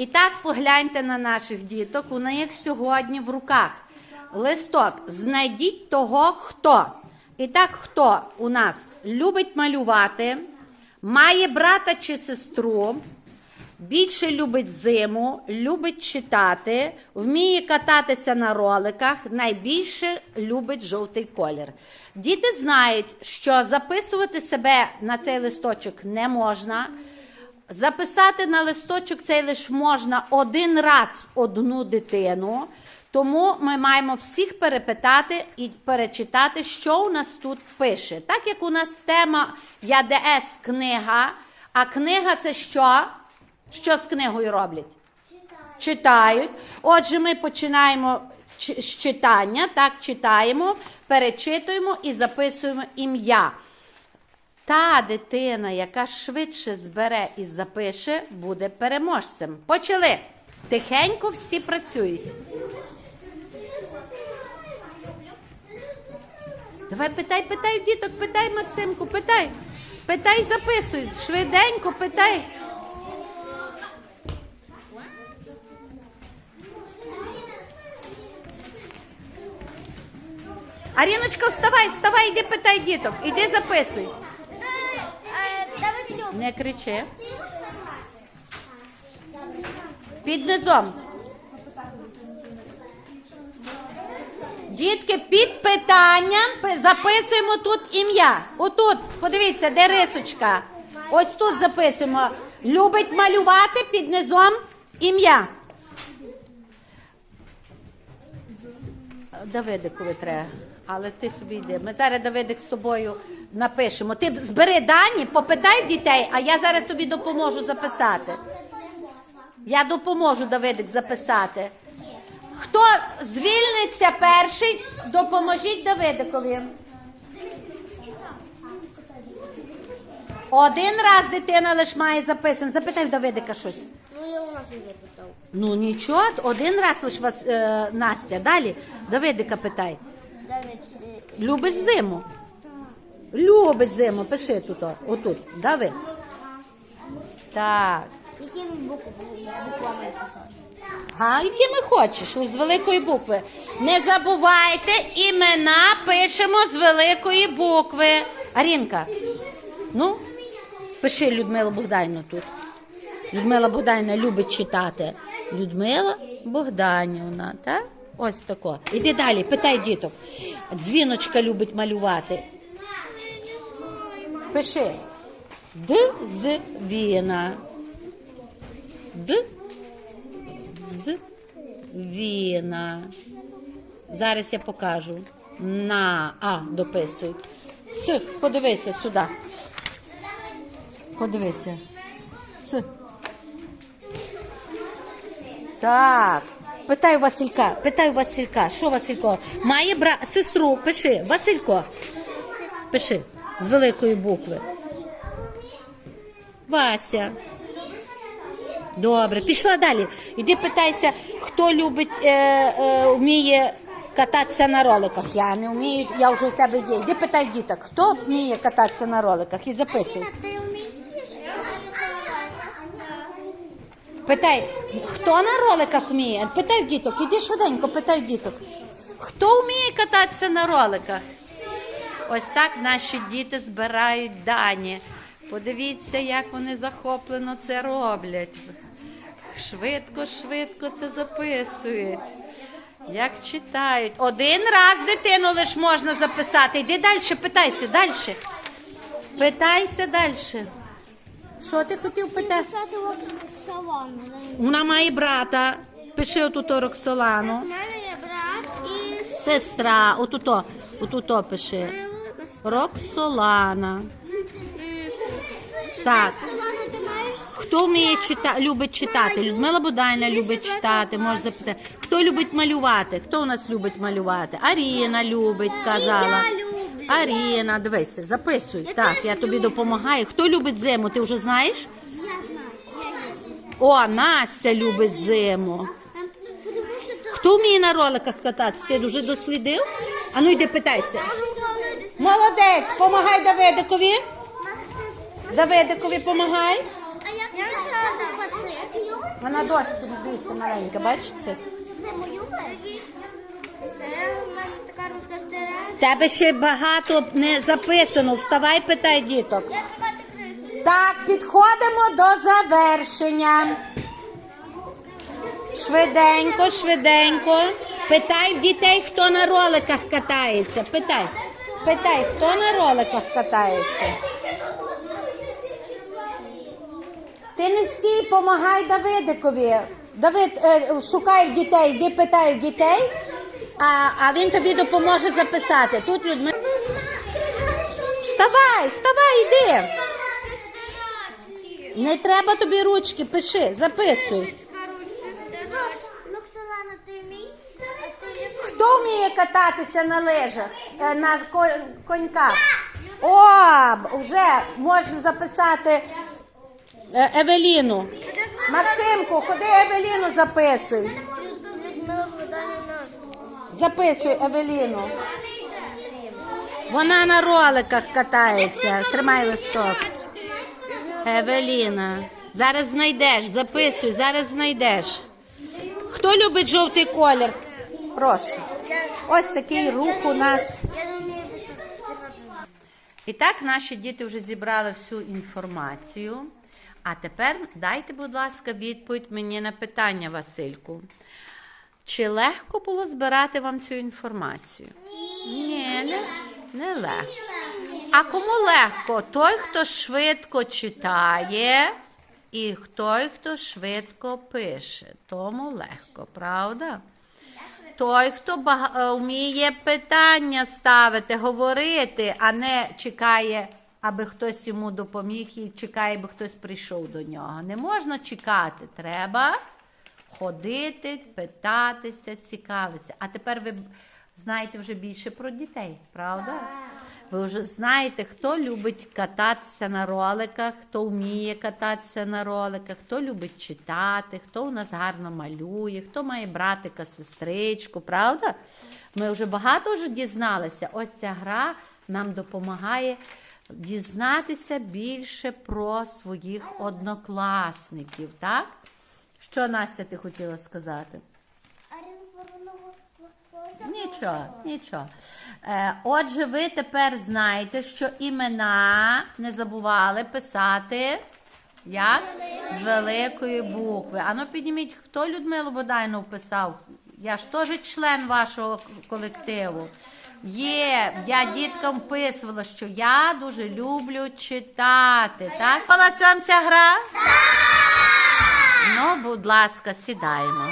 І так погляньте на наших діток. У них сьогодні в руках листок. Знайдіть того, хто. І так, хто у нас любить малювати, має брата чи сестру, більше любить зиму, любить читати, вміє кататися на роликах, найбільше любить жовтий колір. Діти знають, що записувати себе на цей листочок не можна. Записати на листочок цей лиш можна один раз одну дитину. Тому ми маємо всіх перепитати і перечитати, що у нас тут пише. Так як у нас тема ЯДС книга, а книга це що? Що з книгою роблять? Читають. Отже, ми починаємо з читання, так читаємо, перечитуємо і записуємо ім'я. Та дитина, яка швидше збере і запише, буде переможцем. Почали. Тихенько всі працюють. Давай питай, питай, діток, питай, Максимку, питай. Питай, записуй. Швиденько питай. Аріночка, вставай, вставай, іди питай діток. Іди записуй. Не кричи. Під низом. Дітки, під питанням записуємо тут ім'я. Отут, подивіться, де рисочка. Ось тут записуємо. Любить малювати під низом ім'я. Давидикові треба. Але ти собі йди. Ми зараз Давидик з тобою напишемо. Ти збери дані, попитай дітей, а я зараз тобі допоможу записати. Я допоможу Давидик записати. Хто звільниться перший, допоможіть Давидикові. Один раз дитина лише має записано. Запитай в Давидика щось. Ну, я у нас не випитав. Ну нічого, один раз лише вас е, Настя. Далі Давидика питай. Давид, Любиш зиму? Любить зиму. Пиши тут. Отут. Давид. Так. якими буквами буквами писати? А якими хочеш, з великої букви. Не забувайте, імена пишемо з великої букви. Арінка, ну, пиши Людмила Богданівна тут. Людмила Богданівна любить читати. Людмила Богданівна, так? Ось тако. Іди далі, питай діток. Дзвіночка любить малювати. Пиши. Д з Віна. Д з Віна. Зараз я покажу. На А дописуй. С, подивися сюди. Подивися. С. Так. Питай Василька, питай Василька, що Василько? Має бра... сестру, пиши, Василько. Пиши з великої букви. Вася. Добре, пішла далі. Іди питайся, хто любить, е, е, вміє кататися на роликах. Я не вмію, я вже в тебе є. Іди питай діток, хто вміє кататися на роликах і записуй. Питай, хто на роликах вміє? Питай в діток, іди швиденько, питай в діток. Хто вміє кататися на роликах? Ось так наші діти збирають дані. Подивіться, як вони захоплено це роблять. Швидко, швидко це записують. Як читають. Один раз дитину лише можна записати. Йди далі, питайся, далі. Питайся далі. Що ти хотів питати? Вона має брата. Пиши отут Роксолану. У мене є брат і Сестра, отуто, отуто пиши. Роксолана. Так. Хто вміє чита... любить читати? Людмила Будайна любить читати, може запитати. Хто любить малювати? Хто у нас любить малювати? Аріна любить, казала. Аріна, дивися, записуй. Так, я тобі допомагаю. Хто любить зиму? Ти вже знаєш? Я знаю. О, Настя любить зиму. То Хто вміє на роликах кататися? Ти дуже дослідив? А ну йди питайся. Молодець, помагай Давидикові. Давидикові помагай. Я? Вона досі дивіться маленька, бачите? Це. Тебе ще багато не записано. Вставай, питай діток. Так, підходимо до завершення. Швиденько, швиденько. Питай в дітей, хто на роликах катається. Питай. Питай, хто на роликах катається. Ти не стій, помагай Давидикові. Давид, е, шукай дітей, йди питай дітей, а, а він тобі допоможе записати. Тут людьми. Вставай, вставай, йди. Не треба тобі ручки, пиши, записуй. Локсолана, ти мій? А ти як? Хто вміє кататися на лижах, е, на коньках? О, вже можна записати е, Евеліну. Максимку, ходи Евеліну записуй. Записуй Евеліну. Вона на роликах катається. Тримай листок. Евеліна. Зараз знайдеш, записуй, зараз знайдеш. Хто любить жовтий колір? Прошу. Ось такий рух у нас. І так наші діти вже зібрали всю інформацію. А тепер дайте, будь ласка, відповідь мені на питання, Васильку. Чи легко було збирати вам цю інформацію? Ні, не, не легко. А кому легко? Той, хто швидко читає, і той, хто швидко пише. Тому легко, правда? Той, хто бага- е, вміє питання ставити, говорити, а не чекає, аби хтось йому допоміг і чекає, аби хтось прийшов до нього. Не можна чекати, треба ходити, питатися, цікавитися. А тепер ви знаєте вже більше про дітей, правда? Ви вже знаєте, хто любить кататися на роликах, хто вміє кататися на роликах, хто любить читати, хто у нас гарно малює, хто має братика, сестричку, правда? Ми вже багато вже дізналися. Ось ця гра нам допомагає дізнатися більше про своїх однокласників, так? Що Настя ти хотіла сказати? Нічого, нічого. Е, отже, ви тепер знаєте, що імена не забували писати як? З великої букви. Ану, підніміть, хто Людмилу Бодайну вписав? Я ж теж член вашого колективу. Є, я діткам вписувала, що я дуже люблю читати. Так? Сподобалася вам ця гра? Ну, будь ласка, сідаємо.